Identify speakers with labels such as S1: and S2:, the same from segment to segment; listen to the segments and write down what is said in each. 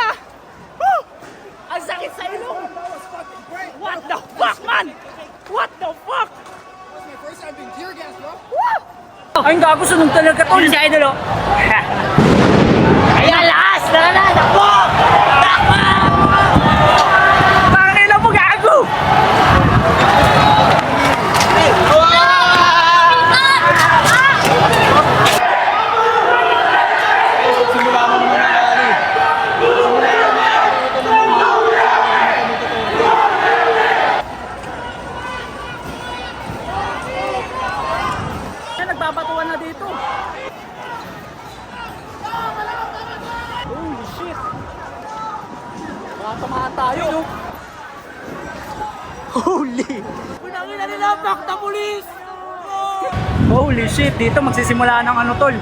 S1: na! Woo! Ang sakit sa ilong! What the fuck, man? What the fuck? Woo! Ay, ang gago sunog talaga to. Sa idol, oh. Ayan, lakas! Nakala! Takbo! Takbo! Holy. Pinangina nila, back the police! Holy shit, dito magsisimula ng ano tol.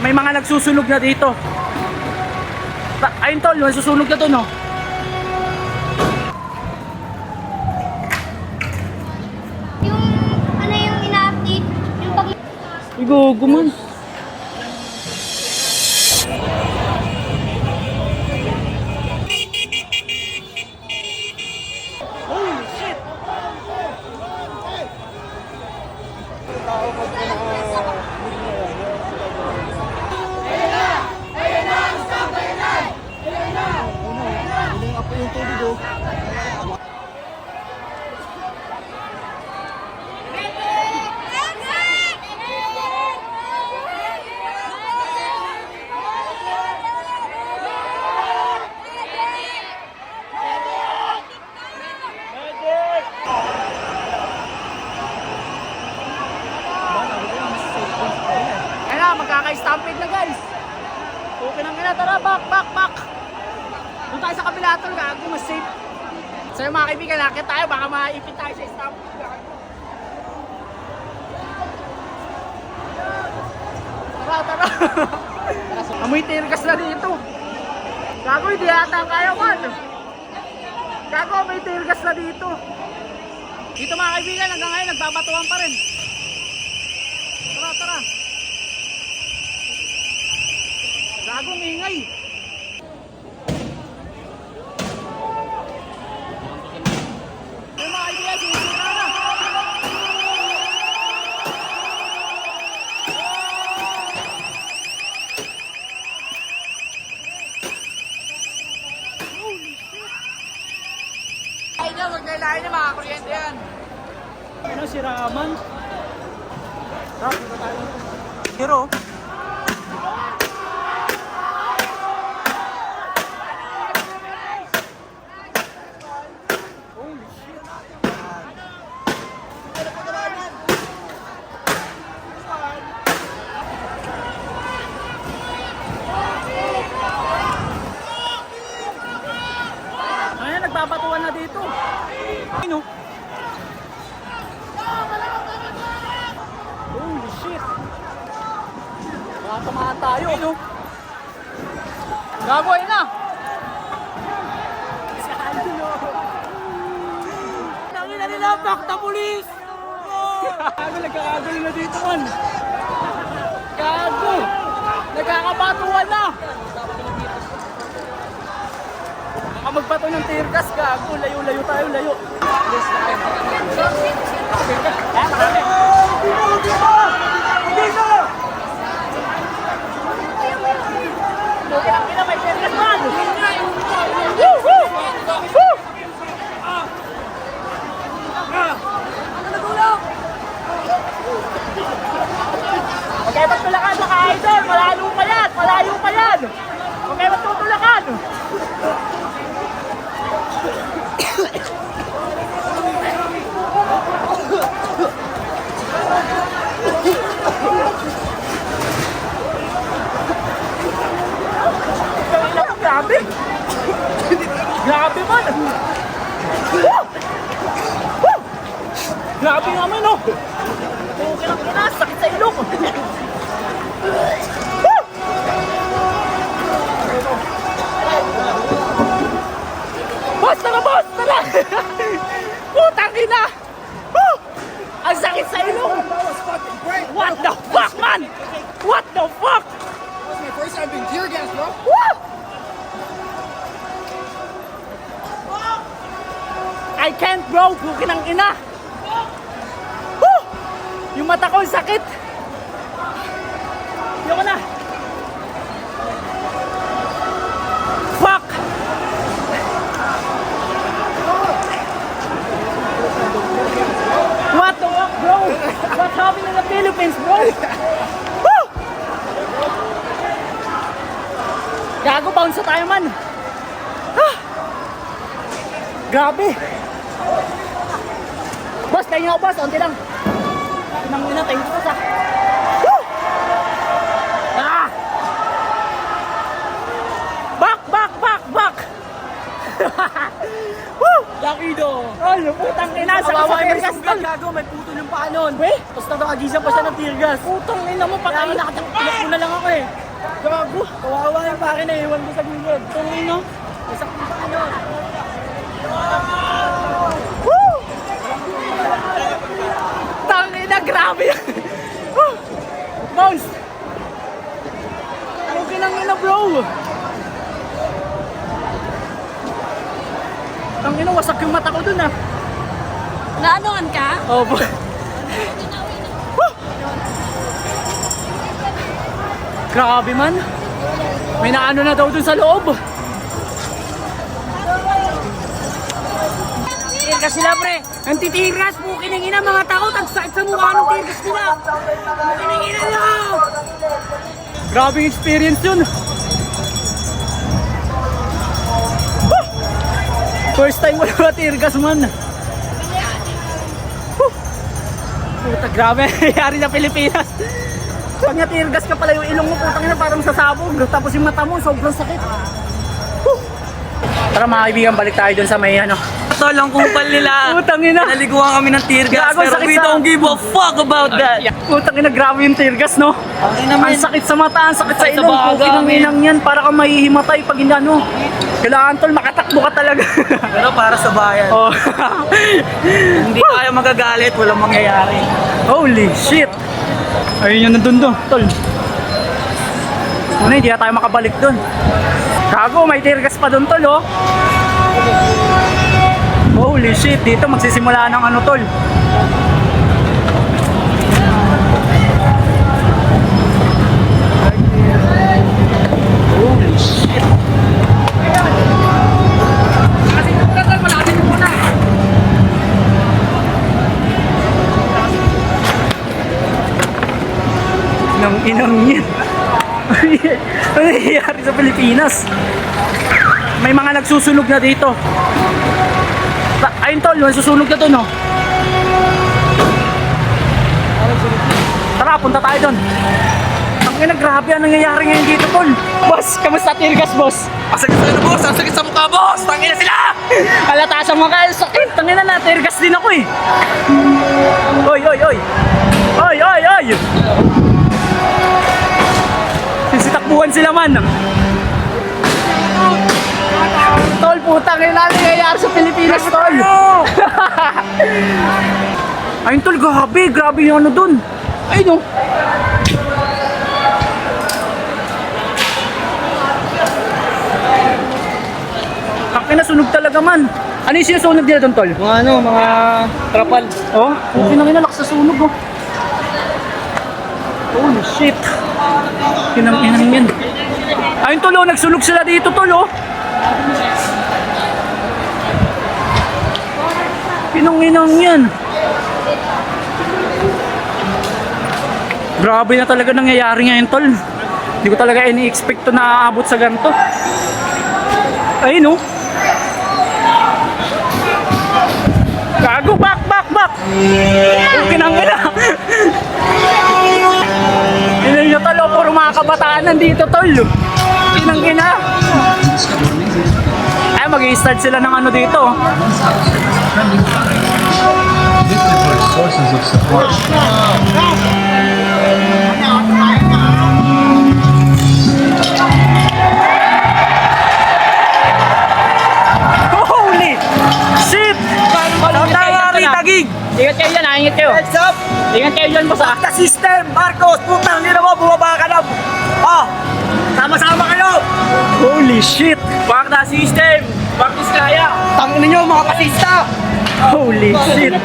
S1: May mga nagsusunog na dito. Ayun tol, may susunog na to no.
S2: Yung ano yung ina-update, yung pag
S1: Igugo man. Na, magkaka-stampede na guys. Okay nang ina, tara, back, back, back. Doon tayo sa kabila tol, gago, mas safe. So yung mga kaibigan, nakit tayo, baka maipit tayo sa stampede. Tara, tara. Amoy tirgas na dito. Gago, hindi yata kaya man. Gago, may tirgas na dito. Dito mga kaibigan, hanggang ngayon, nagbabatuan pa rin. Tara, tara. Gagong ingay. Yung mga kaibigan, sinisira na. Holy shit. Ay niya, wag na ilahin niya, mga kuryente yan. Ano, si Raman? Tayo. Hero. Holy shit. Ayan, nagbabatuan na dito. Ano? Holy shit. Baka tamaan tayo. Ano? Gagawin na. Aldo. Nangina nila, back the police! Gago, nagkakagulo na dito man. Gago! Nagkakabatuan na! Baka magbato ng tear gas, gago. Layo-layo tayo, layo. Yes, tayo. Eh, marami. Dito! Okay lang, ina, may tear gas man! Woo! Woo! Woo! Okay, magtulakan mga idol. Malayo pa yan. Malayo pa yan. Magtutulakan. Grabe. Grabe man. Grabe naman, oh. I can't bro, bukin ng ina. Woo! Yung mata ko, sakit. Ayoko na. Fuck! What the fuck, bro? What's happening in the Philippines, bro? Woo! Gago, bounce tayo man. Ah! Grabe. Boss, tayo ako, boss. Unti lang. Nang ina, tayo ko sa. Woo! Ah! Back, back, back, back! Woo!
S3: Lucky do.
S1: Oh, putang ina, sa
S3: Kawawa yung
S1: gas
S3: sugat gago, may puto yung paa nun.
S1: Weh,
S3: Tapos nakakagising pa siya ng tear gas.
S1: putang ina mo, patay
S3: Kaya
S1: na.
S3: nakatakilak mo na lang ako eh. Gago, kawawa yung pare na iwan mo sa gilid.
S1: Putang ina.
S3: Isak yung paa nun.
S1: Woo! Tangina, grabe yan. Woo! Bounce! Okay lang ina, bro. Tangina, wasak yung mata ko dun ah.
S2: Naanoan ka?
S1: Oh, Woo! Grabe man. May naano na daw dun sa loob.
S2: Tirgas sila, pre. Ang titigas, bukin ng ina, mga takot. Ang sakit sa mukha ng tirgas nila. Bukin ng ina nyo.
S1: Grabe yung experience yun. First time mo na tirgas man. Woo! Puta, grabe. Nangyari sa Pilipinas. Pag natirgas ka pala yung ilong mo, putang ina parang sasabog. Tapos yung mata mo, sobrang sakit. Tara mga kaibigan, balik tayo dun sa may ano.
S4: Tol, ang kupal nila.
S1: Putang ina.
S4: Naliguan kami ng tear gas,
S1: Gago,
S4: pero
S1: sakit
S4: we
S1: sa-
S4: don't give a fuck about that.
S1: Putang ina, grabe yung tirgas, no?
S4: Okay naman.
S1: Ang sakit sa mata, ang sakit sa
S4: sa
S1: ilong, pukin ng
S4: men.
S1: inang yan, para kang mahihimatay pag hindi ano. Kailangan tol, makatakbo ka talaga.
S4: Pero para sa bayan.
S1: oh.
S4: Hindi tayo magagalit, walang mangyayari.
S1: Holy shit! Ayun yun nandun doon, tol. Una, hindi na tayo makabalik doon. Gago, may tirgas pa doon, tol, oh. Holy shit, dito magsisimula ng ano, tol. Holy shit. Ng inang yan. ano nangyayari sa Pilipinas? May mga nagsusunog na dito. Ayun tol, may susunog na to no. Tara, punta tayo doon. Ang ina, grabe ang nangyayari ngayon dito tol. Boss, kamusta tirgas boss?
S4: Ang sakit sa ano, boss? Ang sakit sa mukha, boss! Tangina sila!
S1: Halata sa mga kaya sakit. Tangina na, tirgas din ako eh. Oy, oy, oy. Oy, oy, oy. Sisitakbuhan sila man. Putang ina nangyayari sa Pilipinas, tol. Ayun, tol, grabe. Grabe yung ano dun. Ayun, oh. Takina, sunog talaga man. Ano yung sinusunog nila doon, tol?
S4: Mga ano, mga trapal.
S1: Oh, okay na kinalak sa sunog, oh. Holy shit. Kinang inang yan. Ayun, tol, oh, nagsunog sila dito, tol, oh. Kinang inang yan. Grabe na talaga nangyayari ngayon, tol. Hindi ko talaga ini-expect to na aabot sa ganito. Ayun, oh. Gago, back, back, back! Okay nang ina. Ina nyo talo, puro mga nandito tol. Inang ina. Ay, mag-i-start sila ng ano dito.
S5: sources of support.
S1: Holy shit!
S4: Tama, Rita Gig!
S1: Ingat kayo dyan, ha? Ingat kayo.
S4: Heads up!
S1: Ingat kayo dyan, boss, ha?
S4: The system! Marcos! Putang nila mo! Bumaba ka na! Ah! Sama-sama kayo!
S1: Holy shit!
S4: The system! This kaya!
S3: Tangin ninyo mga kasista!
S1: Holy shit.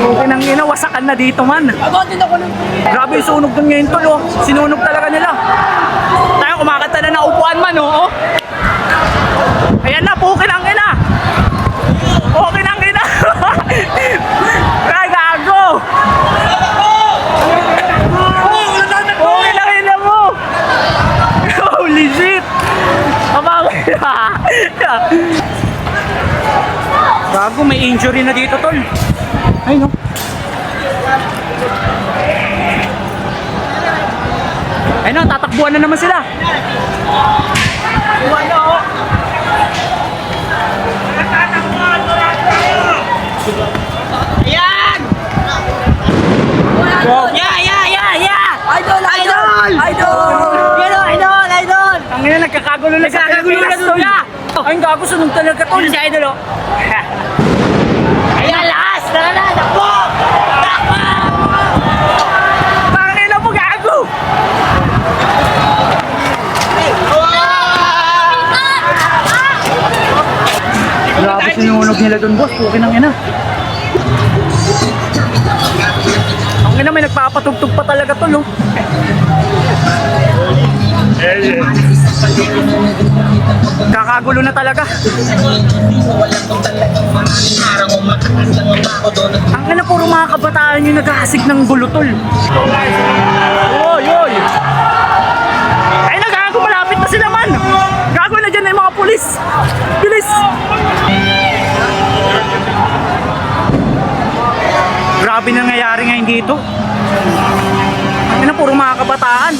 S1: Okay nang ina, wasakan na dito man.
S2: Agotin ako ng...
S1: Grabe yung sunog dun ngayon tol, oh. Sinunog talaga nila. Tayo, kumakanta na na upuan man, oh. oh. Ayan na, pukin ang ina. Pukin ang ina. Ay, gago. Pukin ang ina mo. Holy shit. Gago, may injury na dito, tol. Ay, no. Ay no, tatakbuhan na naman sila.
S2: Yan!
S1: Wow.
S2: Yeah, yeah, yeah, yeah!
S3: Idol! Idol! Idol!
S2: Idol, idol, idol!
S1: Ang ina, nagkakagulo na sa
S2: Nagkakagulo na
S1: Pilipinas, tol.
S2: na.
S1: Ay, gago, sunog talaga, tol.
S2: Si Idol, oh. Ayan, lakas! Tara na, takbo! Takbo!
S1: Pangina mo, gago. Grabe sinunog nila doon, boss. Pukin ang ina. Ang ina, may nagpapatugtog pa talaga tol, oh. Kakagulo na talaga. Ang ina, puro mga kabataan yung naghahasik ng gulo, tol. Oy, oy! Ay, nagago, malapit na sila man! Gago na dyan na yung mga pulis! Bilis! Grabe na nangyayari ngayon dito. Ang ina, puro mga kabataan.